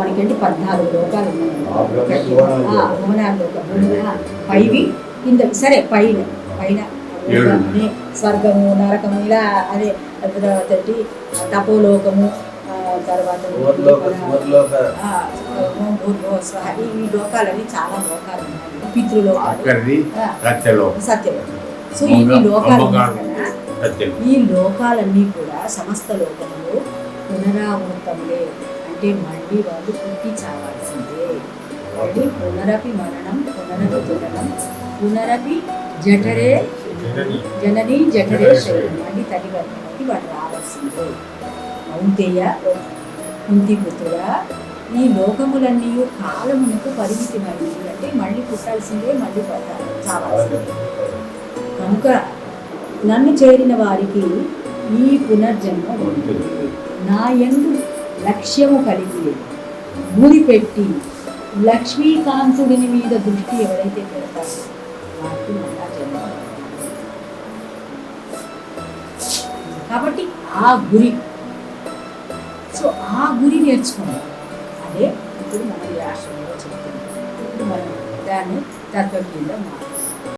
మనకేంటి? పద్నాలుగు లోకాలు ఉన్నాయి. పైవి కింద సరే పైన పైన. స్వర్గము నరకము ఇలా అదే తర్వాత తపోలోకము తర్వాత. ఈ ఈ లోకాలన్నీ చాలా లోకాలు ఉన్నాయి. పితృలోకాలు అక్కడిది ఆ, సత్యలో సత్యం సో ఇన్ని లోకాలు ఈ లోకాలన్నీ కూడా సమస్త లోకములు పునరావృతములే. అంటే మళ్ళీ వాళ్ళు పుట్టి చావాల్సిందే. మళ్ళీ పునరపి మరణం పునరపి జననం పునరపి జఠరే జనని. జఠరే శరీరం మళ్ళీ తల్లి గర్భంలోకి వాళ్ళు రావాల్సిందే. ఔంతేయ కుంతి పుత్రుడా ఈ లోకములన్నీ కాలమునకు పరిమితమైనవి అంటే మళ్ళీ పుట్టాల్సిందే మళ్ళీ చావాల్సిందే. కనుక నన్ను చేరిన వారికి ఈ పునర్జన్మ నా యందు లక్ష్యము కలిగి ముడిపెట్టి లక్ష్మీకాంతుడిని మీద దృష్టి ఎవరైతే పెడతారో వారికి మళ్ళా జన్మ. కాబట్టి ఆ గురి. సో ఆ గురి నేర్చుకున్నాం అదే ఇప్పుడు మనం ఈ ఆశ్రమంలో చెప్తున్నాం ఇప్పుడు మనం దాన్ని తత్వం కింద మార్చాలి